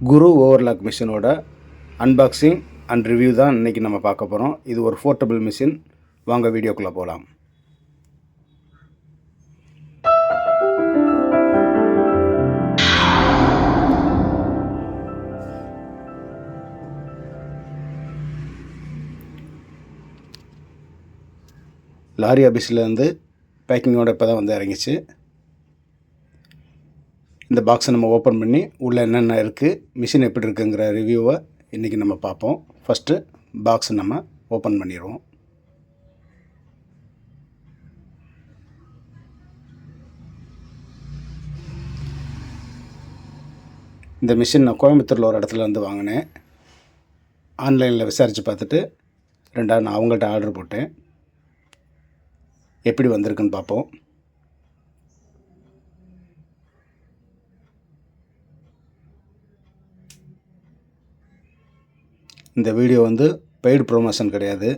குரு overlock மிஷினோட unboxing and review தான் இன்றைக்கி நம்ம பார்க்க போகிறோம் இது ஒரு போர்ட்டபிள் மிஷின் வாங்க வீடியோக்குள்ளே போகலாம் லாரி ஆஃபீஸ்லேருந்து பேக்கிங்கோட இப்போ தான் வந்து இறங்கிச்சு. இந்த பாக்ஸை நம்ம ஓப்பன் பண்ணி உள்ளே என்னென்ன இருக்குது மிஷின் எப்படி இருக்குங்கிற ரிவ்யூவை இன்றைக்கி நம்ம பார்ப்போம். ஃபஸ்ட்டு பாக்ஸை நம்ம ஓப்பன் பண்ணிடுவோம். இந்த மிஷின் நான் கோயம்புத்தூரில் ஒரு இடத்துல வந்து வாங்கினேன். ஆன்லைனில் விசாரித்து பார்த்துட்டு ரெண்டாவது நான் அவங்கள்ட்ட ஆர்டர் போட்டேன். எப்படி வந்திருக்குன்னு பார்ப்போம். இந்த வீடியோ வந்து பெய்டு ப்ரொமோஷன் கிடையாது.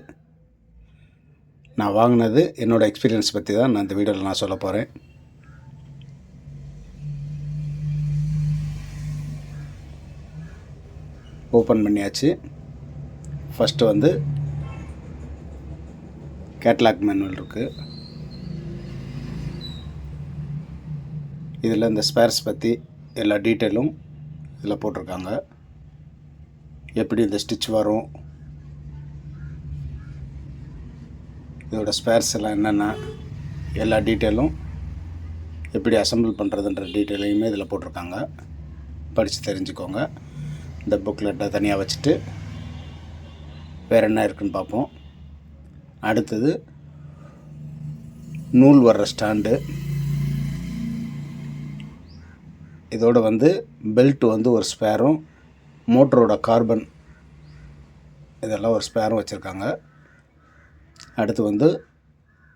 நான் வாங்கினது என்னோடய எக்ஸ்பீரியன்ஸ் பற்றி தான் நான் இந்த வீடியோவில் நான் சொல்ல போகிறேன் ஓப்பன் பண்ணியாச்சு. ஃபஸ்ட்டு வந்து கேட்லாக் மேனுவல் இருக்குது இதில் இந்த ஸ்பேர்ஸ் பற்றி எல்லா டீட்டெயிலும் இதில் போட்டிருக்காங்க. எப்படி இந்த ஸ்டிச் வரும்? இதோட ஸ்பேர்ஸ் எல்லாம் என்னென்ன? எல்லா டீட்டெயிலும் எப்படி அசெம்பிள் பண்ணுறதுன்ற டீட்டெயிலையுமே இதில் போட்டிருக்காங்க. படித்து தெரிஞ்சுக்கோங்க. இந்த புக்லெட்டை தனியாக வச்சுட்டு வேறு என்ன இருக்குன்னு பார்ப்போம். அடுத்தது நூல் வர்ற ஸ்டாண்டு இதோட வந்து பெல்ட் வந்து ஒரு ஸ்பேரும் மோட்டரோட கார்பன் இதெல்லாம் ஒரு ஸ்பேரும் வச்சுருக்காங்க. அடுத்து வந்து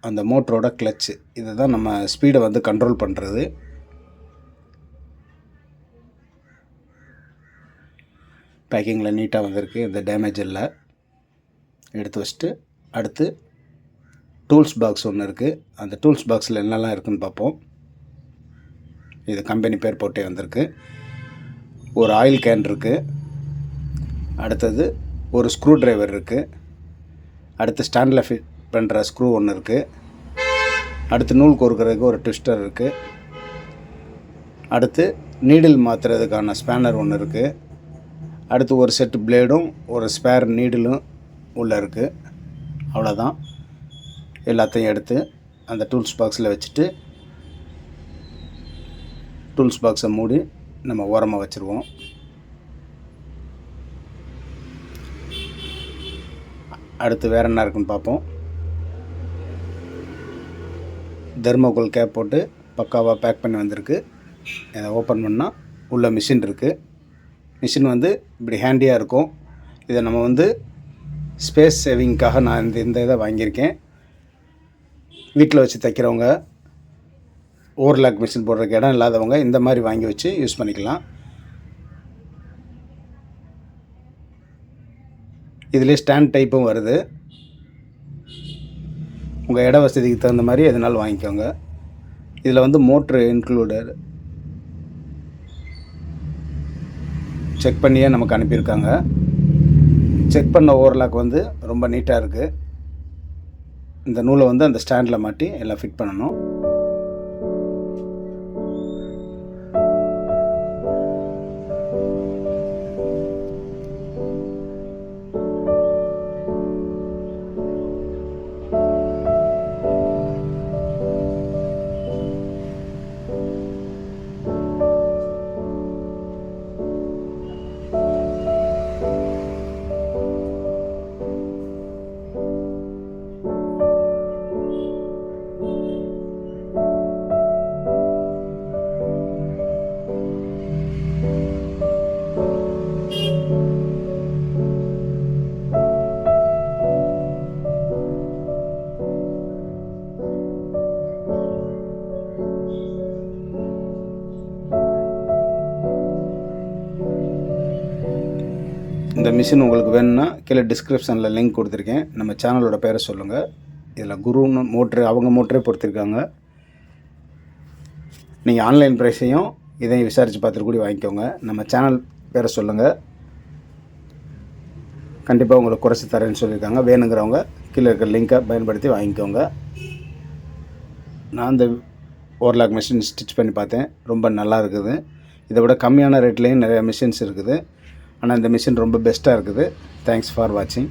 அந்த மோட்டரோட கிளச்சு இதுதான் நம்ம ஸ்பீடை வந்து கண்ட்ரோல் பண்ணுறது பேக்கிங்கில் நீட்டாக வந்திருக்கு இந்த டேமேஜ் இல்லை. எடுத்து வச்சுட்டு அடுத்து டூல்ஸ் பாக்ஸ் ஒன்று இருக்குது அந்த டூல்ஸ் பாக்ஸில் என்னெல்லாம் இருக்குதுன்னு பார்ப்போம். இது கம்பெனி பேர் போட்டே வந்திருக்கு. ஒரு ஆயில் கேன் இருக்குது அடுத்தது ஒரு ஸ்க்ரூ டிரைவர் இருக்குது அடுத்து ஸ்டாண்டில் ஃபிட் பண்ணுற ஸ்க்ரூ ஒன்று இருக்குது அடுத்து நூல் கோர்க்கறதுக்கு ஒரு ட்விஸ்டர் இருக்குது அடுத்து நீடில் மாற்றுறதுக்கான ஸ்பேனர் ஒன்று இருக்குது அடுத்து ஒரு செட்டு பிளேடும் ஒரு ஸ்பேர் நீடிலும் உள்ளே இருக்குது அவ்வளோதான் எல்லாத்தையும் எடுத்து அந்த டூல்ஸ் பாக்ஸில் வச்சுட்டு டூல்ஸ் பாக்ஸை மூடி நம்ம ஓரமாக வச்சுருவோம். அடுத்து வேறு என்ன இருக்குன்னு பார்ப்போம். தெர்மோகோல் கேப் போட்டு பக்காவாக பேக் பண்ணி வந்திருக்கு. இதை ஓப்பன் பண்ணால் உள்ள மிஷின் இருக்குது மிஷின் வந்து இப்படி ஹேண்டியாக இருக்கும். இதை நம்ம வந்து ஸ்பேஸ் சேவிங்க்காக நான் இந்த இந்த இதை வாங்கியிருக்கேன். வீட்டில் வச்சு தைக்கிறவங்க ஓவர்லாக் மிஷின் போடுறதுக்கு இடம் இல்லாதவங்க இந்த மாதிரி வாங்கி வச்சு யூஸ் பண்ணிக்கலாம். இதுலேயே ஸ்டாண்ட் டைப்பும் வருது. உங்கள் இட வசதிக்கு தகுந்த மாதிரி எதனாலும் வாங்கிக்கோங்க. இதில் வந்து மோட்ரு இன்க்ளூடர் செக் பண்ணியே நமக்கு அனுப்பியிருக்காங்க. செக் பண்ண ஓவர்லாக் வந்து ரொம்ப நீட்டாக இருக்குது இந்த நூலை வந்து அந்த ஸ்டாண்டில் மாட்டி எல்லாம் ஃபிட் பண்ணணும். இந்த மிஷின் உங்களுக்கு வேணும்னா கீழே டிஸ்கிரிப்ஷனில் லிங்க் கொடுத்துருக்கேன். நம்ம சேனலோட பேரை சொல்லுங்கள் இதில் குருன்னு மோட்ரு அவங்க மோட்டரே பொறுத்திருக்காங்க. நீங்கள் ஆன்லைன் ப்ரைஸையும் இதையும் விசாரித்து பார்த்துட்டு கூட வாங்கிக்கோங்க. நம்ம சேனல் பேரை சொல்லுங்கள் கண்டிப்பாக உங்களுக்கு குறைச்சி தரேன்னு சொல்லியிருக்காங்க. வேணுங்கிறவங்க கீழே இருக்கிற லிங்கை பயன்படுத்தி வாங்கிக்கோங்க. நான் இந்த ஓர்லாக் மிஷின் ஸ்டிச் பண்ணி பார்த்தேன். ரொம்ப நல்லா இருக்குது. இதை விட கம்மியான ரேட்லேயும் நிறையா மிஷின்ஸ் இருக்குது. ஆனால் இந்த மிஷின் ரொம்ப பெஸ்ட்டாக இருக்குது. தேங்க்ஸ் ஃபார் வாட்சிங்